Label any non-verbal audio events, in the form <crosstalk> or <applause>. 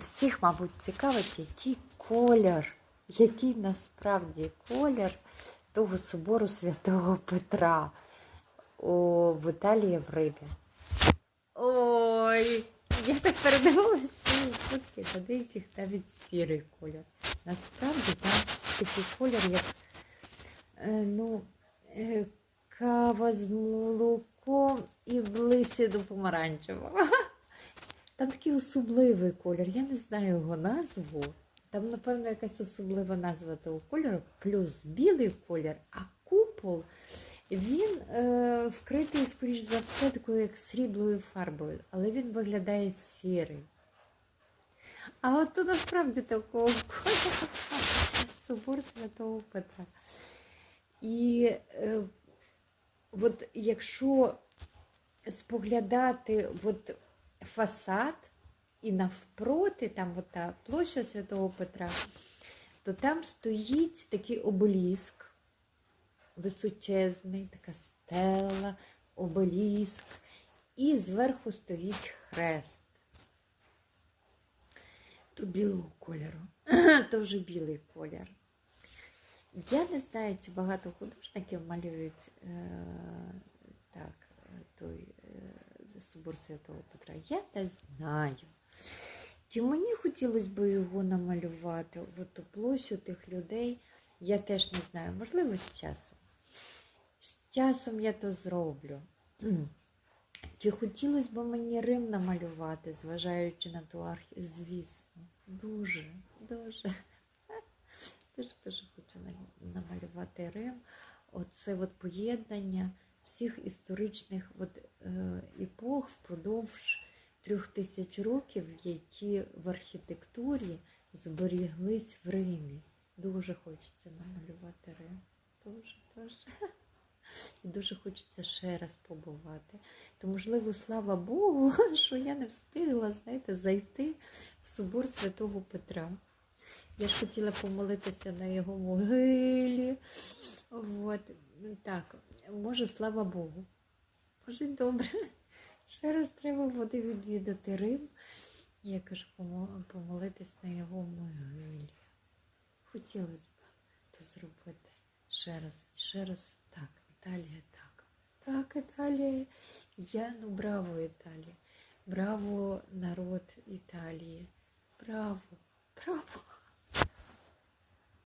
всіх, мабуть, цікавить, який колір, який насправді колір того собору святого Петра у, в Італії в Римі. Ой, я так передивилася фотки, деяких навіть сірий колір. Насправді там такий колір, як е, ну, е, кава з молоком і ближче до помаранчевого. Там такий особливий колір, я не знаю його назву. Там, напевно, якась особлива назва того кольору, плюс білий колір, а купол він е, вкритий, скоріш за все, такою як сріблою фарбою, але він виглядає сірий. А от тут насправді такого <laughs> кольору <laughs> собор Святого Петра. І е, от якщо споглядати от фасад і навпроти, там от та площа Святого Петра, то там стоїть такий обеліск височезний, така стела, обеліск, і зверху стоїть хрест. То білого кольору, <laughs> то вже білий колір. Я не знаю, чи багато художників малюють е, так, е, той е, собор Святого Петра. Я не знаю. Чи мені хотілося б його намалювати, от ту площу тих людей, я теж не знаю. Можливо, з часом. З часом я то зроблю. <clears throat> Чи хотілося б мені Рим намалювати, зважаючи на ту архі... Звісно, дуже, дуже. <laughs> Дуже дуже хочу намалювати Рим. Оце от поєднання всіх історичних от, е, епох впродовж трьох тисяч років, які в архітектурі зберіглись в Римі. Дуже хочеться намалювати Рим. Дуже, дуже. І дуже хочеться ще раз побувати. То, можливо, слава Богу, <laughs> що я не встигла, знаєте, зайти в собор Святого Петра. Я ж хотіла помолитися на його могилі. От. Так, може, слава Богу. Може, добре. Ще раз треба буде відвідати Рим. Я кажу, помолитись на його могилі. Хотілося б то зробити ще раз, ще раз так. Італія так. Так, Італія. Я, ну браво, Італія. Браво, народ Італії. Браво, браво.